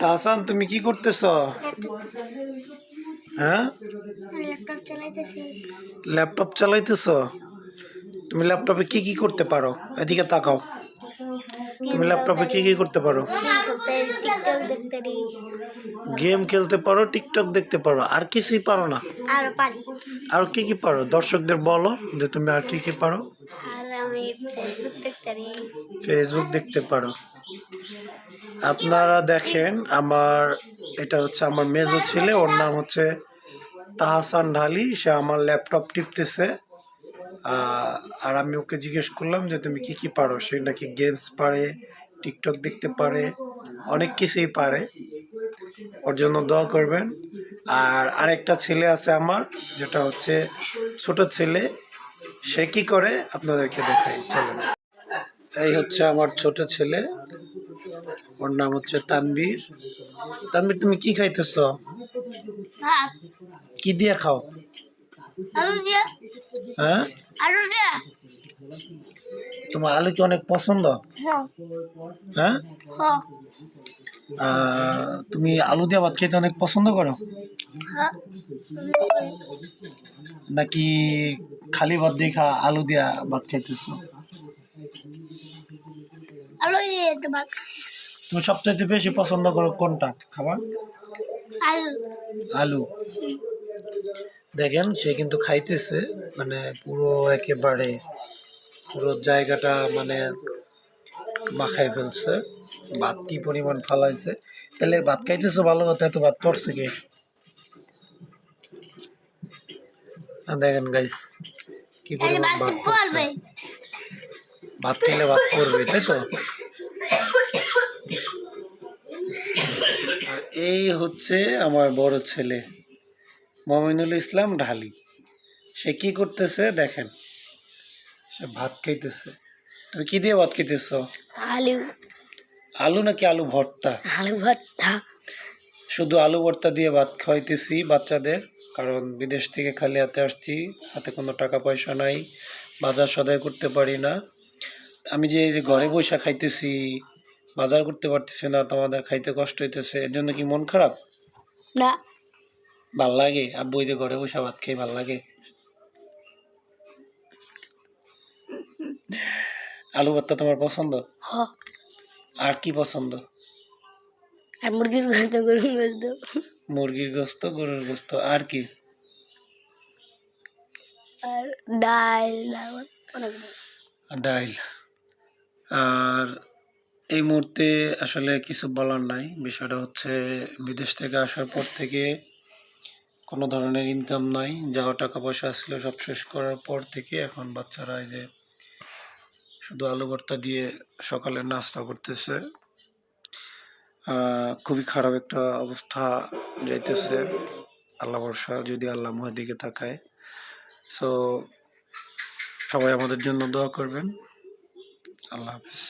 তাহসান তুমি কি করতেছ? হ্যাঁ? ল্যাপটপ চালাইতেছ। তুমি ল্যাপটপে কি কি করতে পারো? এদিকে তাকাও। তুমি ল্যাপটপে কি কি করতে পারো? গেম খেলতে পারো টিকটক দেখতে পারো। আর কিছুই পারো না? আর কি কি পারো? দর্শকদের বলো যে তুমি আর কি কি পারো? ফেসবুক দেখতে ফেসবুক দেখতে পারো। আপনারা দেখেন, আমার এটা হচ্ছে আমার মেজো ছেলে, ওর নাম হচ্ছে তাহসান ঢালি, সে আমার ল্যাপটপ টিপতেছে। আর আমি ওকে জিজ্ঞেস করলাম যে, তুমি কি কি পারো? সে নাকি গেমস পারে টিকটক দেখতে পারে, অনেক কিছুই পারে। ওর জন্য দোয়া করবেন। আর আরেকটা ছেলে আছে আমার, যেটা হচ্ছে ছোট ছেলে সে কি করে? আপনাদেরকে দেখাই চলেন। এই হচ্ছে আমার ছোট ছেলে। ওর নাম হচ্ছে তানবীর। তানবীর তুমি কি খাইতেছ? কি দিয়ে খাও? হ্যাঁ? তোমার আলু কি অনেক পছন্দ? হ্যাঁ। তুমি আলু দিয়ে ভাত খেতে অনেক পছন্দ করো? নাকি খালি ভাত দিয়ে খা আলু দিয়া ভাত খাইতেছ আলু দিয়ে তো তুমি সবচাইতে বেশি পছন্দ করো কোনটা? খাবার? আলু। আলু। দেখেন সে কিন্তু খাইতেছে মানে পুরো একেবারে পুরো জায়গাটা মানে মাখাই ফেলছে ভাত কি পরিমাণ ফালাইছে। তাহলে ভাত খাইতেছে ভালো কথা এত ভাত পড়ছে কি? দেখেন গাইস কি পরিমাণ ভাত পড়বে। ভাত খেলে ভাত পড়বে তাই তো? এই হচ্ছে আমার বড় ছেলে। মমিনুল ইসলাম ঢালি। সে কি করতেছে দেখেন সে ভাত খাইতেছে। তুমি কি দিয়ে ভাত খাইতেছ? আলু। আলু নাকি আলু ভর্তা? আলু ভর্তা। শুধু আলু ভর্তা দিয়ে ভাত খাওয়াইতেছি বাচ্চাদের কারণ বিদেশ থেকে খালি হাতে আসছি হাতে কোনো টাকা পয়সা নাই বাজার সদায় করতে পারি না। আমি যে এই যে ঘরে বসে খাইতেছি বাজার করতে পারতেছি না তোমাদের খাইতে কষ্ট হইতেছে এর জন্য কি মন খারাপ? না। ভালো লাগে। আব্বু যে ঘরে বসে ভাত খেয়ে ভালো লাগে। আলু ভর্তা তোমার পছন্দ? আর কি পছন্দ? আর মুরগির গোস্ত গরুর গোস্ত। মুরগির গোস্ত গরুর গোস্ত আর কি? আর ডাল ডাল ডাইল আর এই মুহূর্তে আসলে কিছু বলার নাই। বিষয়টা হচ্ছে বিদেশ থেকে আসার পর থেকে কোনো ধরনের ইনকাম নাই যাওয়া টাকা পয়সা আসলে সব শেষ করার পর থেকে এখন বাচ্চারা এই যে শুধু আলু ভর্তা দিয়ে সকালে নাস্তা করতেছে। খুবই খারাপ একটা অবস্থা যাইতেছে, আল্লাহ ভরসা, যদি আল্লাহ মুহের দিকে তাকায়। সো সবাই আমাদের জন্য দোয়া করবেন। আল্লাহ হাফিজ।